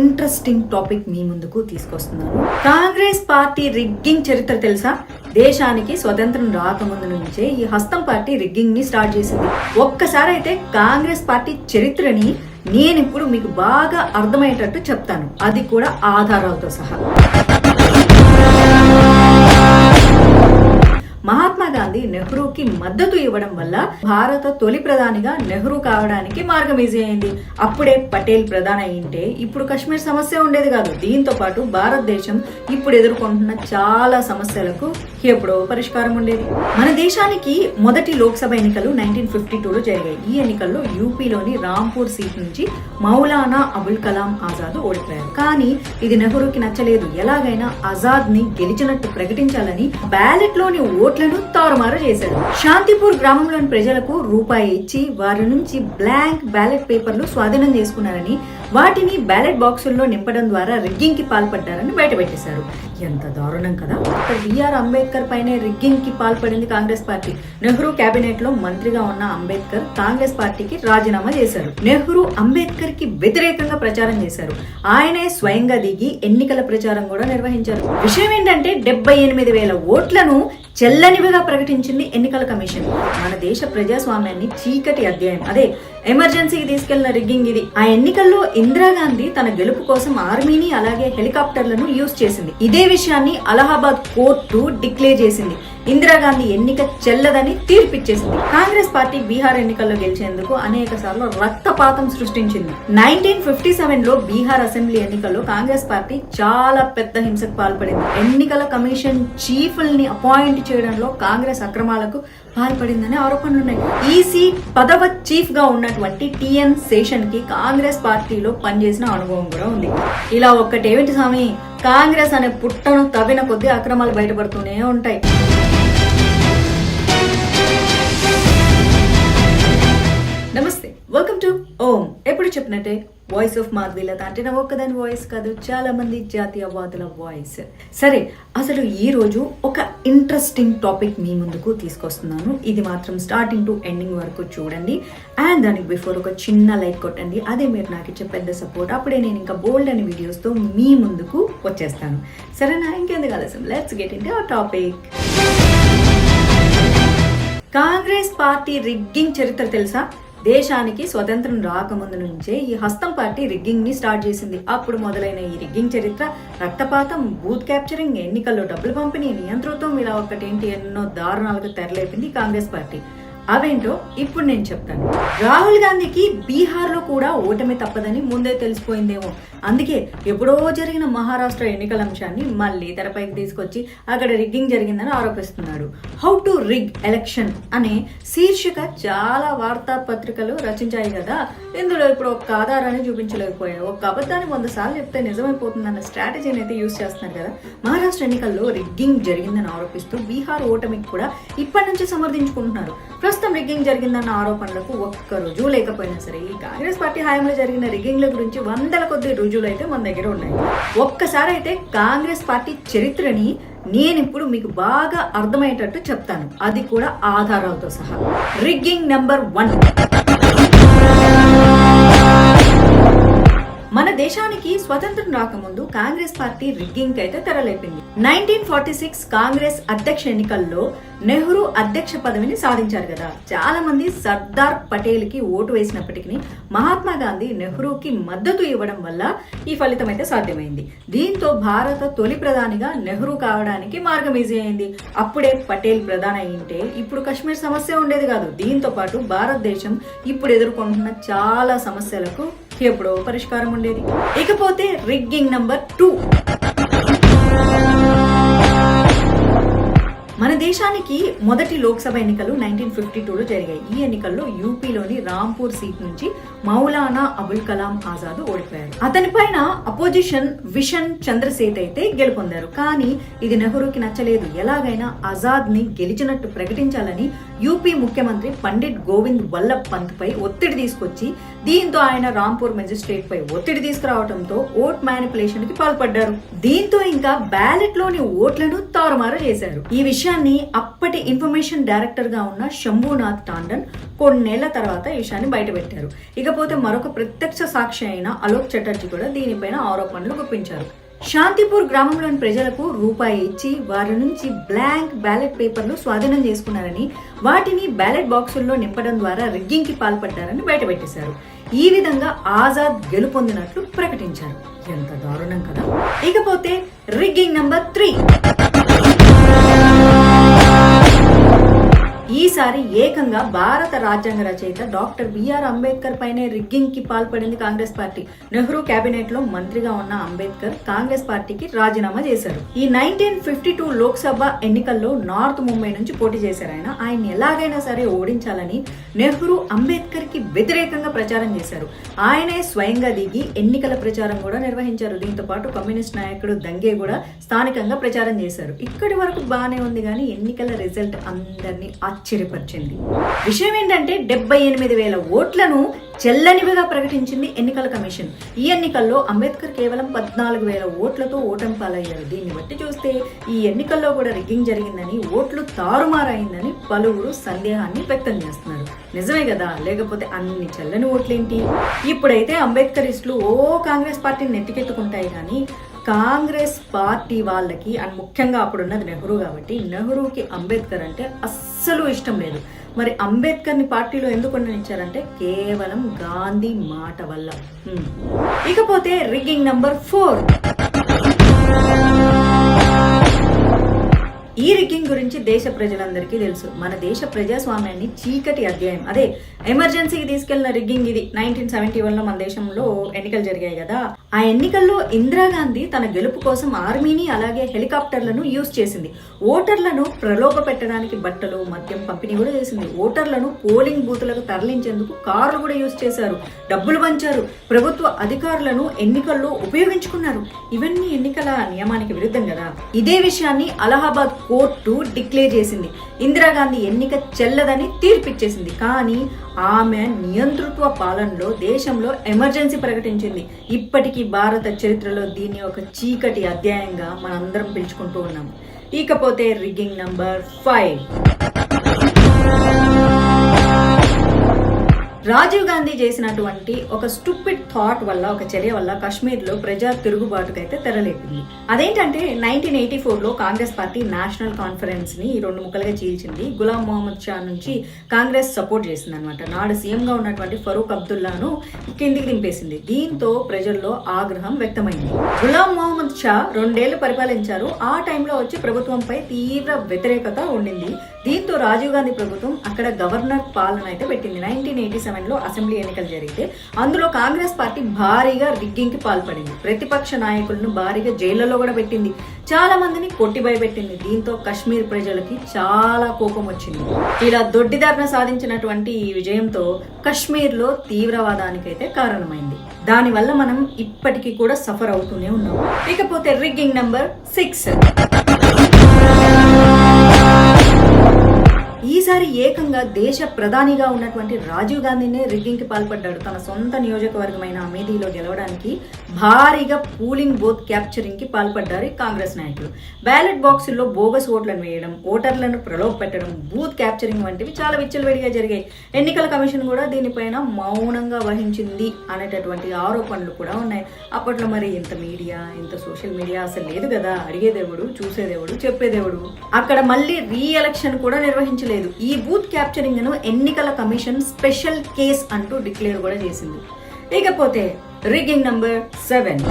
Interesting topic మీ ముందుకు తీసుకొస్తున్నాను. Congress party rigging చరిత్ర తెలుసా? దేశానికి స్వతంత్రం రాకముందు నుంచే ఈ హస్తం పార్టీ రిగ్గింగ్ని స్టార్ట్ చేసింది. ఒక్కసారి అయితే కాంగ్రెస్ పార్టీ చరిత్రని నేను ఇప్పుడు మీకు బాగా అర్థమయ్యేటట్టు చెప్తాను. అది కూడా ఆధారాలతో సహా. గాంధీ నెహ్రూకి మద్దతు ఇవ్వడం వల్ల భారత తొలి ప్రధానిగా నెహ్రూ కావడానికి మార్గం ఈజీ అయింది. అప్పుడే పటేల్ ప్రధాని అయింటే ఇప్పుడు కశ్మీర్ సమస్య ఉండేది కాదు. దీంతో పాటు భారతదేశం ఇప్పుడు ఎదుర్కొంటున్న చాలా సమస్యలకు ఎప్పుడో పరిష్కారం ఉండేది. మన దేశానికి మొదటి లోక్సభ ఎన్నికలు నైన్టీన్ ఫిఫ్టీ టూలో జరిగాయి. ఈ ఎన్నికల్లో యూపీలోని రాంపూర్ సీట్ నుంచి మౌలానా అబుల్ కలాం ఆజాద్ ఓడిపోయారు. కానీ ఇది నెహ్రూకి నచ్చలేదు. ఎలాగైనా ఆజాద్ని గెలిచినట్టు ప్రకటించాలని బ్యాలెట్లోని ఓట్లను తారుమారు చేశారు. శాంతిపూర్ గ్రామంలోని ప్రజలకు రూపాయి ఇచ్చి వారి నుంచి బ్లాంక్ బ్యాలెట్ పేపర్లు స్వాధీనం చేసుకున్నారని వాటిని బ్యాలెట్ బాక్సుల్లో నింపడం ద్వారా రిగ్గింగ్కి పాల్పడ్డారని బయటపెట్టేశారు. ఎంత దారుణం కదా! డాక్టర్ బిఆర్ అంబేద్కర్ పైనే రిగ్గింగ్కి పాల్పడింది కాంగ్రెస్ పార్టీ. నెహ్రూ కేబినెట్లో మంత్రిగా ఉన్న అంబేద్కర్ కాంగ్రెస్ పార్టీకి రాజీనామా చేశారు. నెహ్రూ అంబేద్కర్కి వ్యతిరేకంగా ప్రచారం చేశారు. ఆయనే స్వయంగా దిగి ఎన్నికల ప్రచారం కూడా నిర్వహించారు. విషయం ఏంటంటే డెబ్బై ఎనిమిది వేల ఓట్లను చెల్లనివిగా ప్రకటించింది ఎన్నికల కమిషన్. మన దేశ ప్రజాస్వామ్యాన్ని చీకటి అధ్యాయం. అదే ఎమర్జెన్సీకి తీసుకెళ్ళిన రిగ్గింగ్ ఇది. ఆ ఎన్నికల్లో ఇందిరాగాంధీ తన గెలుపు కోసం ఆర్మీని అలాగే హెలికాప్టర్లను యూజ్ చేసింది. ఇదే విషయాన్ని అలహాబాద్ కోర్టు డిక్లేర్ చేసింది. ఇందిరాగాంధీ ఎన్నిక చెల్లదని తీర్పిచ్చేసింది. కాంగ్రెస్ పార్టీ బీహార్ ఎన్నికల్లో గెలిచేందుకు అనేక సార్లు రక్తపాతం సృష్టించింది. నైన్టీన్ ఫిఫ్టీ సెవెన్లో బీహార్ అసెంబ్లీ ఎన్నికల్లో కాంగ్రెస్ పార్టీ చాలా పెద్ద హింసకు పాల్పడింది. ఎన్నికల కమిషన్ చీఫ్ల్ని అపాయింట్ చేయడంలో కాంగ్రెస్ అక్రమాలకు పాల్పడిందని ఆరోపణలున్నాయి. ఈసీ పదవ చీఫ్గా ఉన్నటువంటి టిఎన్ శేషన్కి కాంగ్రెస్ పార్టీలో పనిచేసిన అనుభవం కూడా ఉంది. ఇలా ఒక్కటేమిటి స్వామి? కాంగ్రెస్ అనే పుట్టను తవ్విన కొద్దీ అక్రమాలు బయటపడుతూనే ఉంటాయి. నమస్తే వెల్కమ్ టు ఓం ఎప్పుడు చెప్పినట్టే వాయిస్ ఆఫ్ మాధవీలత అంటే నా ఒక్కదాని వాయిస్ కాదు చాలా మంది జాతీయవాదుల వాయిస్ సరే అసలు ఈ రోజు ఒక ఇంట్రెస్టింగ్ టాపిక్ మీ ముందుకు తీసుకొస్తున్నాను. ఇది మాత్రం స్టార్టింగ్ టు ఎండింగ్ వరకు చూడండి. అండ్ దానికి బిఫోర్ ఒక చిన్న లైక్ కొట్టండి. అదే మీరు నాకు ఇచ్చే పెద్ద సపోర్ట్ అప్పుడే నేను ఇంకా బోల్డ్ అనే వీడియోస్తో మీ ముందుకు వచ్చేస్తాను. సరేనా? ఇంకెందుకు ఆలస్యం? Let's get in our topic Congress party rigging చరిత్ర తెలుసా? దేశానికి స్వతంత్రం రాకముందు నుంచే ఈ హస్తం పార్టీ రిగ్గింగ్ని స్టార్ట్ చేసింది. అప్పుడు మొదలైన ఈ రిగ్గింగ్ చరిత్ర రక్తపాతం బూత్ క్యాప్చరింగ్ ఎన్నికల్లో డబ్బులు పంపిణీ నియంత్రణతో ఇలా ఒకటేంటి ఎన్నో దారుణాలకు తెరలేపింది కాంగ్రెస్ పార్టీ. అవేంటో ఇప్పుడు నేను చెప్తాను. రాహుల్ గాంధీకి బీహార్లో కూడా ఓటమి తప్పదని ముందే తెలిసిపోయిందేమో. అందుకే ఎప్పుడో జరిగిన మహారాష్ట్ర ఎన్నికల అంశాన్ని మళ్ళీ తెరపైకి తీసుకొచ్చి అక్కడ రిగ్గింగ్ జరిగిందని ఆరోపిస్తున్నాడు. హౌ టు రిగ్ ఎలక్షన్ అనే శీర్షిక చాలా వార్తాపత్రికలు రచించాయి కదా. ఇందులో ఇప్పుడు ఒక్క ఆధారాన్ని చూపించలేకపోయాయి. ఒక్క అబద్ధాన్ని వంద సార్లు చెప్తే నిజమైపోతుందన్న స్ట్రాటజీని అయితే యూస్ చేస్తున్నారు కదా. మహారాష్ట్ర ఎన్నికల్లో రిగ్గింగ్ జరిగిందని ఆరోపిస్తూ బీహార్ ఓటమికి కూడా ఇప్పటి నుంచి సమర్థించుకుంటున్నారు. ప్రస్తుతం రిగ్గింగ్ జరిగిందన్న ఆరోపణలకు ఒక్క రుజువు లేకపోయినా సరే ఈ కాంగ్రెస్ పార్టీ హయాంలో జరిగిన రిగ్గింగ్ల గురించి వందల కొద్ది రుజువులు అయితే మన దగ్గర ఉన్నాయి. ఒక్కసారి అయితే కాంగ్రెస్ పార్టీ చరిత్రని నేను ఇప్పుడు మీకు బాగా అర్థమయ్యేటట్టు చెప్తాను. అది కూడా ఆధారాలతో సహా. రిగ్గింగ్ నెంబర్ వన్ మన దేశానికి స్వతంత్రం రాకముందు కాంగ్రెస్ పార్టీ రిగ్గింగ్ అయితే తెరలేపింది. నైన్టీన్ ఫార్టీ సిక్స్ కాంగ్రెస్ అధ్యక్ష ఎన్నికల్లో నెహ్రూ అధ్యక్ష పదవిని సాధించారు కదా. చాలా మంది సర్దార్ పటేల్కి ఓటు వేసినప్పటికీ మహాత్మా గాంధీ నెహ్రూకి మద్దతు ఇవ్వడం వల్ల ఈ ఫలితం అయితే సాధ్యమైంది. దీంతో భారత తొలి ప్రధానిగా నెహ్రూ కావడానికి మార్గం ఈజీ అయింది. అప్పుడే పటేల్ ప్రధాని అయింటే ఇప్పుడు కశ్మీర్ సమస్య ఉండేది కాదు. దీంతో పాటు భారతదేశం ఇప్పుడు ఎదుర్కొంటున్న చాలా సమస్యలకు ఎప్పుడో పరిష్కారం ఉండేది. ఇకపోతే రిగ్గింగ్ నంబర్ టూ. మన దేశానికి మొదటి లోక్సభ ఎన్నికలు నైన్టీన్ ఫిఫ్టీ టూలో జరిగాయి. ఈ ఎన్నికల్లో యూపీలోని రాంపూర్ సీట్ నుంచి మౌలానా అబుల్ కలాం ఆజాద్ ఓడిపోయారు. అతని పైన అపోజిషన్ విషన్ చంద్రసేత్ అయితే గెలుపొందారు. కానీ ఇది నెహ్రూకి నచ్చలేదు. ఎలాగైనా ఆజాద్ని గెలిచినట్టు ప్రకటించాలని యూపీ ముఖ్యమంత్రి పండిట్ గోవింద్ వల్లభ్ పంత్ పై ఒత్తిడి తీసుకొచ్చి దీంతో ఆయన రాంపూర్ మెజిస్ట్రేట్ పై ఒత్తిడి తీసుకురావడంతో ఓట్ మ్యానిపులేషన్కి పాల్పడ్డారు. దీంతో ఇంకా బ్యాలెట్లోని ఓట్లను తారుమారు చేశారు. ఈ విషయాన్ని అప్పటి ఇన్ఫర్మేషన్ డైరెక్టర్గా ఉన్న శంభునాథ్ టాండన్ కొన్నేళ్ళ తర్వాత ఈ విషయాన్ని బయటపెట్టారు. ఇకపోతే మరొక ప్రత్యక్ష సాక్షి అయిన అలోక్ చటర్జీ కూడా దీనిపైన ఆరోపణలు గుప్పించారు. శాంతిపూర్ గ్రామంలోని ప్రజలకు రూపాయి ఇచ్చి వారి నుంచి బ్లాంక్ బ్యాలెట్ పేపర్లు స్వాధీనం చేసుకున్నారని వాటిని బ్యాలెట్ బాక్సుల్లో నింపడం ద్వారా రిగ్గింగ్కి పాల్పడ్డారని బయటపెట్టేశారు. ఈ విధంగా ఆజాద్ గెలుపొందినట్లు ప్రకటించారు. ఎంత దారుణం కదా! ఇకపోతే రిగ్గింగ్ నంబర్ త్రీ. ఈసారి ఏకంగా భారత రాజ్యాంగ రచయిత డాక్టర్ బిఆర్ అంబేద్కర్ పైనే రిగ్గింగ్కి పాల్పడింది కాంగ్రెస్ పార్టీ. నెహ్రూ కేబినెట్లో మంత్రిగా ఉన్న అంబేద్కర్ కాంగ్రెస్ పార్టీకి రాజీనామా చేశారు. ఈ నైన్టీన్ ఫిఫ్టీ టూ లోక్సభ ఎన్నికల్లో నార్త్ ముంబై నుంచి పోటీ చేశారు ఆయన. ఆయన ఎలాగైనా సరే ఓడించాలని నెహ్రూ అంబేద్కర్కి వ్యతిరేకంగా ప్రచారం చేశారు. ఆయనే స్వయంగా దిగి ఎన్నికల ప్రచారం కూడా నిర్వహించారు. దీంతో పాటు కమ్యూనిస్ట్ నాయకుడు దంగే కూడా స్థానికంగా ప్రచారం చేశారు. ఇక్కడి వరకు బాగానే ఉంది కానీ ఎన్నికల రిజల్ట్ అందరినీ ఆశ్చర్యపరిచింది. విషయం ఏంటంటే డెబ్బై ఎనిమిది వేల ఓట్లను చెల్లనివిగా ప్రకటించింది ఎన్నికల కమిషన్. ఈ ఎన్నికల్లో అంబేద్కర్ కేవలం పద్నాలుగు వేల ఓట్లతో ఓటమి పాలయ్యారు. దీన్ని బట్టి చూస్తే ఈ ఎన్నికల్లో కూడా రిగ్గింగ్ జరిగిందని ఓట్లు తారుమారైందని పలువురు సందేహాన్ని వ్యక్తం చేస్తున్నారు. నిజమే కదా? లేకపోతే అన్ని చెల్లని ఓట్లేంటి? ఇప్పుడైతే అంబేద్కరిస్టులు ఓ కాంగ్రెస్ పార్టీని నెత్తికెత్తుకుంటాయి కానీ కాంగ్రెస్ పార్టీ వాళ్ళకి అండ్ ముఖ్యంగా అప్పుడున్నది నెహ్రూ కాబట్టి నెహ్రూకి అంబేద్కర్ అంటే అస్సలు ఇష్టం లేదు. మరి అంబేద్కర్ని పార్టీలో ఎందుకు ఉండనిచ్చారంటే కేవలం గాంధీ మాట వల్ల. ఇకపోతే రిగ్గింగ్ నంబర్ ఫోర్. ఈ రిగ్గింగ్ గురించి దేశ ప్రజలందరికీ తెలుసు. మన దేశ ప్రజాస్వామ్యాన్ని చీకటి అధ్యాయం. అదే ఎమర్జెన్సీకి తీసుకెళ్ళిన రిగ్గింగ్ ఇది నైన్టీన్ సెవెంటీ వన్లో మన దేశంలో ఎన్నికలు జరిగాయి కదా. ఆ ఎన్నికల్లో ఇందిరాగాంధీ తన గెలుపు కోసం ఆర్మీని అలాగే హెలికాప్టర్లను యూజ్ చేసింది. ఓటర్లను ప్రలోభ పెట్టడానికి బట్టలు మద్యం పంపిణీ కూడా చేసింది. ఓటర్లను పోలింగ్ బూతులకు తరలించేందుకు కార్లు కూడా యూజ్ చేశారు. డబ్బులు పంచారు. ప్రభుత్వ అధికారులను ఎన్నికల్లో ఉపయోగించుకున్నారు. ఇవన్నీ ఎన్నికల నియమానికి విరుద్ధం కదా. ఇదే విషయాన్ని అలహాబాద్ కోర్టు డిక్లేర్ చేసింది. ఇందిరాగాంధీ ఎన్నిక చెల్లదని తీర్పిచ్చేసింది. కానీ ఆమె నియంతృత్వ పాలనలో దేశంలో ఎమర్జెన్సీ ప్రకటించింది. ఇప్పటికీ భారత చరిత్రలో దీన్ని ఒక చీకటి అధ్యాయంగా మనందరం పిలుచుకుంటూ ఉన్నాం ఇకపోతే rigging number five. Rajiv Gandhi చేసినటువంటి ఒక స్టూపిడ్ థాట్ వల్ల ఒక చర్య వల్ల కాశ్మీర్లో ప్రజా ప్రజా తిరుగుబాటుకైతే తెరలేపింది అదేంటంటే నైన్టీన్ ఎయిటీ ఫోర్లో కాంగ్రెస్ పార్టీ నేషనల్ కాన్ఫరెన్స్ని రెండు ముక్కలుగా చీల్చింది. గులాం మొహమ్మద్ షా నుంచి కాంగ్రెస్ సపోర్ట్ చేసింది అనమాట నాడు సీఎంగా ఉన్నటువంటి ఫరూక్ అబ్దుల్లాను కిందికి దింపేసింది. దీంతో ప్రజల్లో ఆగ్రహం వ్యక్తమైంది. గులాం మొహమ్మద్ షా రెండేళ్ళు పరిపాలించారు. ఆ టైంలో వచ్చి ప్రభుత్వంపై తీవ్ర వ్యతిరేకత ఉండింది. దీంతో రాజీవ్ గాంధీ ప్రభుత్వం అక్కడ గవర్నర్ పాలన అయితే పెట్టింది. నైన్టీన్ ఎయిటీ సెవెన్లో అసెంబ్లీ ఎన్నికలు జరిగితే అందులో కాంగ్రెస్ పార్టీ భారీగా రిగ్గింగ్కి పాల్పడింది. ప్రతిపక్ష నాయకులను భారీగా జైళ్ళలో కూడా పెట్టింది. చాలా మందిని కొట్టి భయపెట్టింది. దీంతో కశ్మీర్ ప్రజలకి చాలా కోపం వచ్చింది. ఇలా దొడ్డిదారిన సాధించినటువంటి ఈ విజయంతో కశ్మీర్లో తీవ్రవాదానికైతే కారణమైంది. దానివల్ల మనం ఇప్పటికీ కూడా సఫర్ అవుతూనే ఉన్నాం. ఇకపోతే రిగ్గింగ్ నంబర్ సిక్స్. ఈసారి ఏకంగా దేశ ప్రధానిగా ఉన్నటువంటి రాజీవ్ గాంధీనే రిగ్గింగ్కి పాల్పడ్డాడు. తన సొంత నియోజకవర్గమైన అమేథీలో గెలవడానికి భారీగా పూలింగ్ బూత్ క్యాప్చరింగ్కి పాల్పడ్డారు కాంగ్రెస్ నాయకులు. బ్యాలెట్ బాక్సుల్లో బోగస్ ఓట్లను వేయడం ఓటర్లను ప్రలోభ పెట్టడం బూత్ క్యాప్చరింగ్ వంటివి చాలా విచ్చలవిడిగా జరిగాయి. ఎన్నికల కమిషన్ కూడా దీనిపైన మౌనంగా వహించింది అనేటటువంటి ఆరోపణలు కూడా ఉన్నాయి. అప్పట్లో మరి ఇంత మీడియా ఇంత సోషల్ మీడియా అసలు లేదు కదా. అడిగేదేవుడు చూసేదేవుడు చెప్పేదేవుడు. అక్కడ మళ్ళీ రీ ఎలక్షన్ కూడా నిర్వహించలేదు. ఈ బూత్ క్యాప్చరింగ్ను ఎన్నికల కమిషన్ స్పెషల్ కేస్ అంటూ డిక్లేర్ కూడా చేసింది. ఇకపోతే రిగ్గింగ్ నంబర్ సెవెన్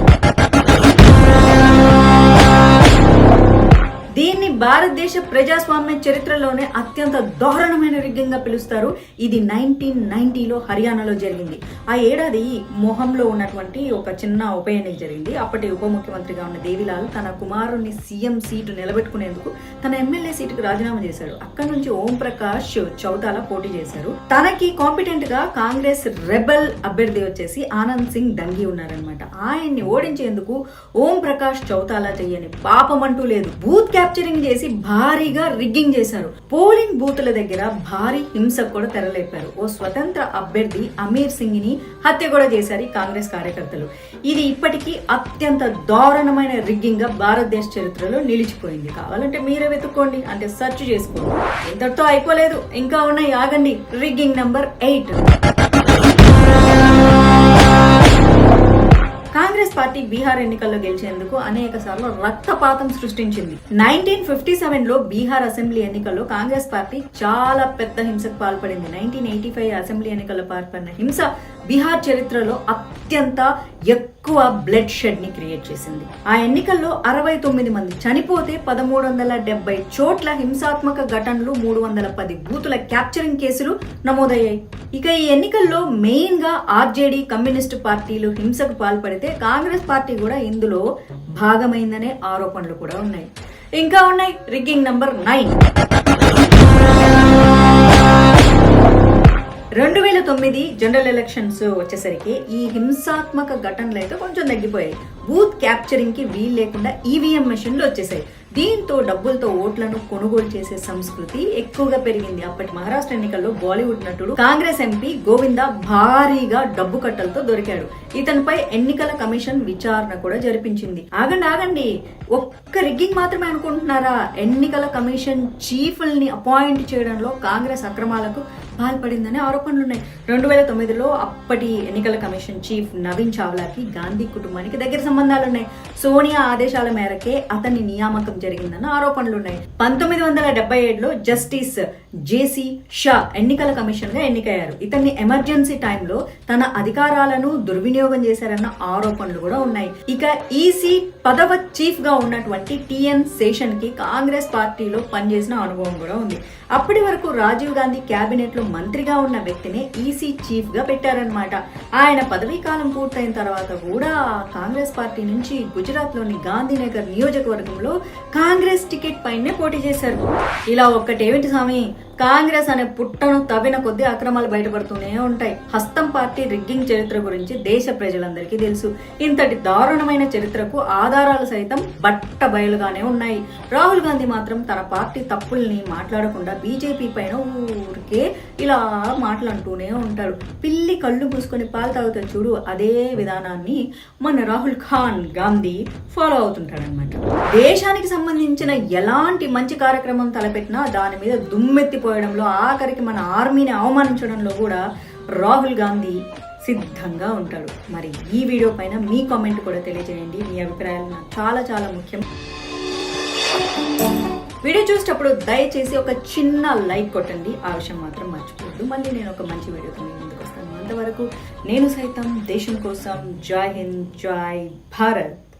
భారతదేశ ప్రజాస్వామ్య చరిత్రలోనే అత్యంత దారుణమైన రిగ్గంగా పిలుస్తారు. ఇది నైన్టీన్ నైన్టీలో హర్యానాలో జరిగింది. ఆ ఏడాది మొహంలో ఉన్నటువంటి ఒక చిన్న ఉప ఎన్నిక జరిగింది. అప్పటి ఉప ముఖ్యమంత్రిగా ఉన్న దేవిలాల్ తన కుమారుని సీఎం సీటు నిలబెట్టుకునేందుకు తన ఎమ్మెల్యే సీటుకు రాజీనామా చేశాడు అక్కడ నుంచి ఓం ప్రకాష్ చౌతాల పోటీ చేశారు. తనకి కాంపిటెంట్గా కాంగ్రెస్ రెబల్ అభ్యర్థి వచ్చేసి ఆనంద్ సింగ్ దంగి ఉన్నారనమాట ఆయన్ని ఓడించేందుకు ఓం ప్రకాష్ చౌతాలా చెయ్యని పాపం అంటూ లేదు. బూత్ క్యాప్చరింగ్ చేసి భారీగా రిగ్గింగ్ చేశారు. పోలింగ్ బూతుల దగ్గర భారీ హింసకు కూడా తెరలేపారు. ఓ స్వతంత్ర అభ్యర్థి అమీర్ సింగ్ని హత్య కూడా చేశారు కాంగ్రెస్ కార్యకర్తలు. ఇది ఇప్పటికీ అత్యంత దారుణమైన రిగ్గింగ్గా భారతదేశ చరిత్రలో నిలిచిపోయింది. కావాలంటే మీరే వెతుక్కోండి. అంటే సెర్చ్ చేసుకోండి. ఇంతటితో అయిపోలేదు. ఇంకా ఉన్నాయి ఆగండి. Rigging number eight. Congress party Bihar ఎన్నికల్లో గెలిచేందుకు అనేక సార్లు రక్తపాతం సృష్టించింది. నైన్టీన్ ఫిఫ్టీ సెవెన్లో బీహార్ అసెంబ్లీ ఎన్నికల్లో కాంగ్రెస్ పార్టీ చాలా పెద్ద హింసకు పాల్పడింది. నైన్టీన్ ఎయిటీ ఫైవ్ అసెంబ్లీ ఎన్నికల్లో పాల్పడిన హింస బీహార్ చరిత్రలో అత్యంత ఎక్కువ బ్లడ్ షెడ్ని క్రియేట్ చేసింది. ఆ ఎన్నికల్లో అరవై తొమ్మిది మంది చనిపోతే పదమూడు వందల డెబ్బై చోట్ల హింసాత్మక ఘటనలు మూడు వందల పది బూతుల క్యాప్చరింగ్ కేసులు నమోదయ్యాయి. ఇక ఈ ఎన్నికల్లో మెయిన్గా ఆర్జేడీ కమ్యూనిస్టు పార్టీలు హింసకు పాల్పడితే కాంగ్రెస్ పార్టీ కూడా ఇందులో భాగమైందనే ఆరోపణలు కూడా ఉన్నాయి. ఇంకా ఉన్నాయి. Rigging number nine. రెండు వేల తొమ్మిది జనరల్ ఎలక్షన్స్ వచ్చేసరికి ఈ హింసాత్మక ఘటనలు అయితే కొంచెం తగ్గిపోయాయి. బూత్ క్యాప్చరింగ్కి వీలు లేకుండా ఈవీఎం మెషిన్లు వచ్చేసాయి. దీంతో డబ్బులతో ఓట్లను కొనుగోలు చేసే సంస్కృతి ఎక్కువగా పెరిగింది. అప్పటి మహారాష్ట్ర ఎన్నికల్లో బాలీవుడ్ నటుడు కాంగ్రెస్ ఎంపీ గోవింద భారీగా డబ్బు కట్టలతో దొరికాడు. ఇతనిపై ఎన్నికల కమిషన్ విచారణ కూడా జరిపించింది. ఆగండి ఆగండి. ఒక్క రిగ్గింగ్ మాత్రమే అనుకుంటున్నారా? ఎన్నికల కమిషన్ చీఫ్ల్ని అపాయింట్ చేయడంలో కాంగ్రెస్ అక్రమాలకు పాల్పడిందని ఆరోపణలు ఉన్నాయి రెండు వేల తొమ్మిదిలో అప్పటి ఎన్నికల కమిషన్ చీఫ్ నవీన్ చావ్లాకి గాంధీ కుటుంబానికి దగ్గర సంబంధాలు ఉన్నాయి సోనియా ఆదేశాల మేరకే అతని నియామకం జరిగిందన్న ఆరోపణలు ఉన్నాయి పంతొమ్మిది వందల డెబ్బై ఏడులో జస్టిస్ జేసీ షా ఎన్నికల కమిషన్గా ఎన్నికయ్యారు. ఇతన్ని ఎమర్జెన్సీ టైంలో తన అధికారాలను దుర్వినియోగం చేశారన్న ఆరోపణలు కూడా ఉన్నాయి. ఇక ఈసీ పదవ చీఫ్గా ఉన్నటువంటి టిఎన్ శేషన్కి కాంగ్రెస్ పార్టీలో పనిచేసిన అనుభవం కూడా ఉంది. అప్పటి వరకు రాజీవ్ గాంధీ కేబినెట్లో మంత్రిగా ఉన్న వ్యక్తిని ఈసీ చీఫ్గా పెట్టారనమాట ఆయన పదవీ కాలం పూర్తయిన తర్వాత కూడా కాంగ్రెస్ పార్టీ నుంచి గుజరాత్లోని గాంధీనగర్ నియోజకవర్గంలో కాంగ్రెస్ టికెట్ పైనే పోటీ చేశారు. ఇలా ఒక్కటేమిటి స్వామి? కాంగ్రెస్ అనే పుట్టను తవ్విన కొద్దీ అక్రమాలు బయటపడుతూనే ఉంటాయి. హస్తం పార్టీ రిగ్గింగ్ చరిత్ర గురించి దేశ ప్రజలందరికీ తెలుసు. ఇంతటి దారుణమైన చరిత్రకు ఆధారాలు సైతం బట్ట బయలుగానే ఉన్నాయి. రాహుల్ గాంధీ మాత్రం తన పార్టీ తప్పుల్ని మాట్లాడకుండా బీజేపీ పైన ఊరికే ఇలా మాట్లాడుతూనే ఉంటాడు. పిల్లి కళ్ళు మూసుకొని పాలు తాగుతా చూడు అదే విధానాన్ని మన రాహుల్ ఖాన్ గాంధీ ఫాలో అవుతుంటాడనమాట దేశానికి సంబంధించిన ఎలాంటి మంచి కార్యక్రమం తలపెట్టినా దాని మీద దుమ్మెత్తిపో పోయడంలో ఆఖరికి మన ఆర్మీని అవమానించడంలో కూడా రాహుల్ గాంధీ సిద్ధంగా ఉంటాడు. మరి ఈ వీడియో పైన మీ కామెంట్ కూడా తెలియజేయండి. మీ అభిప్రాయాలు నాకు చాలా చాలా ముఖ్యం. వీడియో చూసేటప్పుడు దయచేసి ఒక చిన్న లైక్ కొట్టండి. ఆ విషయం మాత్రం మర్చిపోవద్దు. మళ్ళీ నేను ఒక మంచి వీడియోతో మీ ముందుకు వస్తాను. అంతవరకు నేను సైతం దేశం కోసం. జై హింద్ జై భారత్.